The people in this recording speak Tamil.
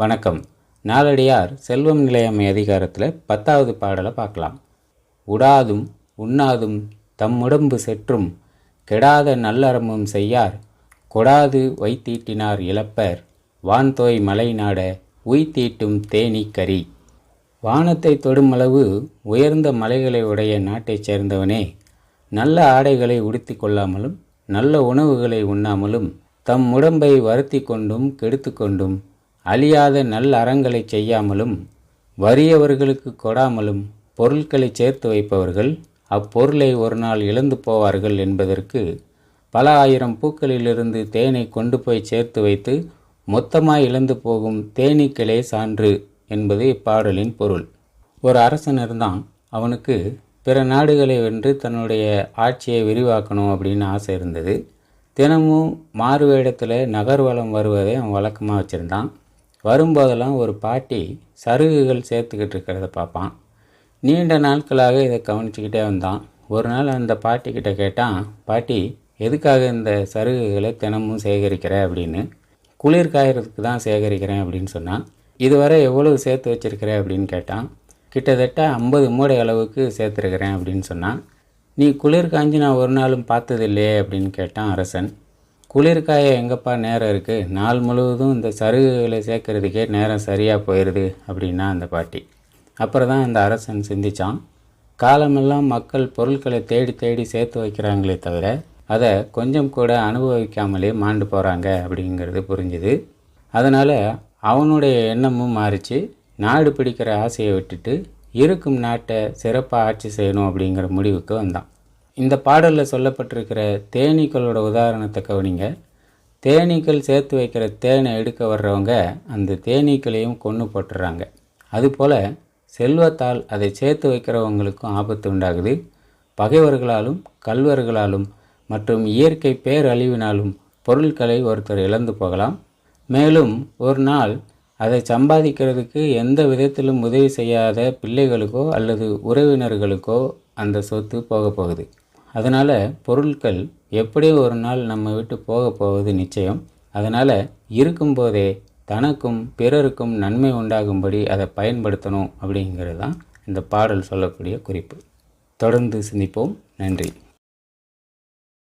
வணக்கம். நாளடியார் செல்வம் நிலையமை அதிகாரத்தில் பத்தாவது பாடலை பார்க்கலாம் உடாதும் உண்ணாதும் தம்முடம்பு செற்றும் கெடாத நல்லறமும் செய்யார் கொடாது வைத்தீட்டினார் இழப்பர் வான்தோய் மலை நாட உய்தீட்டும் தேனீ கரி. வானத்தை தொடுமளவு உயர்ந்த மலைகளை உடைய நாட்டைச் சேர்ந்தவனே. நல்ல ஆடைகளை உடுத்தி கொள்ளாமலும் நல்ல உணவுகளை உண்ணாமலும் தம் உடம்பை வருத்தி கொண்டும் கெடுத்து கொண்டும் அழியாத நல் அறங்களை செய்யாமலும் வறியவர்களுக்கு கொடாமலும் பொருட்களை சேர்த்து வைப்பவர்கள் அப்பொருளை ஒரு நாள் இழந்து போவார்கள் என்பதற்கு பல ஆயிரம் பூக்களிலிருந்து தேனை கொண்டு போய் சேர்த்து வைத்து மொத்தமாய் இழந்து போகும் தேனீக்களே சான்று என்பது இப்பாடலின் பொருள். ஒரு அரசன் இருந்தான் அவனுக்கு பிற நாடுகளை வென்று தன்னுடைய ஆட்சியை விரிவாக்கணும் அப்படின்னு ஆசை இருந்தது. தினமும் மாறு வேடத்தில் நகர்வலம் வருவதை அவன் வழக்கமாக வச்சுருந்தான். வரும்போதெல்லாம் ஒரு பாட்டி சருகுகள் சேர்த்துக்கிட்டு இருக்கிறத பார்ப்பான். நீண்ட நாட்களாக இதை கவனிச்சுக்கிட்டே வந்தான். ஒரு நாள் அந்த பாட்டிக்கிட்ட கேட்டான் பாட்டி எதுக்காக இந்த சருகுகளை தினமும் சேகரிக்கிற? அப்படின்னு. குளிர் காயறதுக்கு தான் சேகரிக்கிறேன் அப்படின்னு சொன்னான். இதுவரை எவ்வளவு சேர்த்து வச்சுருக்கிற? அப்படின்னு கேட்டான். கிட்டத்தட்ட ஐம்பது மூடை அளவுக்கு சேர்த்துருக்கிறேன் அப்படின்னு சொன்னான். நீ குளிர் காஞ்சி நான் ஒரு நாளும் பார்த்தது இல்லையே அப்படின்னு கேட்டான் அரசன். குளிர்காய எங்கப்பா நேரம் இருக்குது நாள் முழுவதும் இந்த சருகுகளை சேர்க்கறதுக்கே நேரம் சரியாக போயிடுது அப்படின்னா அந்த பாட்டி. அப்புறம் தான் அந்த அரசன் சிந்திச்சான். காலமெல்லாம் மக்கள் பொருட்களை தேடி தேடி சேர்த்து வைக்கிறாங்களே தவிர அதை கொஞ்சம் கூட அனுபவிக்காமலே மாண்டு போகிறாங்க அப்படிங்கிறது புரிஞ்சுது. அதனால் அவனுடைய எண்ணமும் மாறிச்சு. நாடு பிடிக்கிற ஆசையை விட்டுட்டு இருக்கும் நாட்டை சிறப்பாக ஆட்சி செய்யணும் அப்படிங்கிற முடிவுக்கு வந்தான். இந்த பாடலில் சொல்லப்பட்டிருக்கிற தேனீக்களோட உதாரணத்தை கவனிங்க. தேனீக்கள் சேர்த்து வைக்கிற தேனை எடுக்க வர்றவங்க அந்த தேனீக்களையும் கொன்று போட்டுறாங்க. அதுபோல் செல்வத்தால் அதை சேர்த்து வைக்கிறவங்களுக்கும் ஆபத்து உண்டாகுது. பகைவர்களாலும் கல்வர்களாலும் மற்றும் இயற்கை பேரழிவினாலும் பொருட்களை ஒருத்தர் இழந்து போகலாம். மேலும் ஒரு நாள் அதை சம்பாதிக்கிறதுக்கு எந்த விதத்திலும் உதவி செய்யாத பிள்ளைகளுக்கோ அல்லது உறவினர்களுக்கோ அந்த சொத்து போக போகுது. அதனால் பொருட்கள் எப்படியோ ஒரு நாள் நம்ம விட்டு போக போவது நிச்சயம். அதனால் இருக்கும்போதே தனக்கும் பிறருக்கும் நன்மை உண்டாகும்படி அதை பயன்படுத்தணும் அப்படிங்கிறது தான் இந்த பாடல் சொல்லக்கூடிய குறிப்பு. தொடர்ந்து சிந்திப்போம். நன்றி.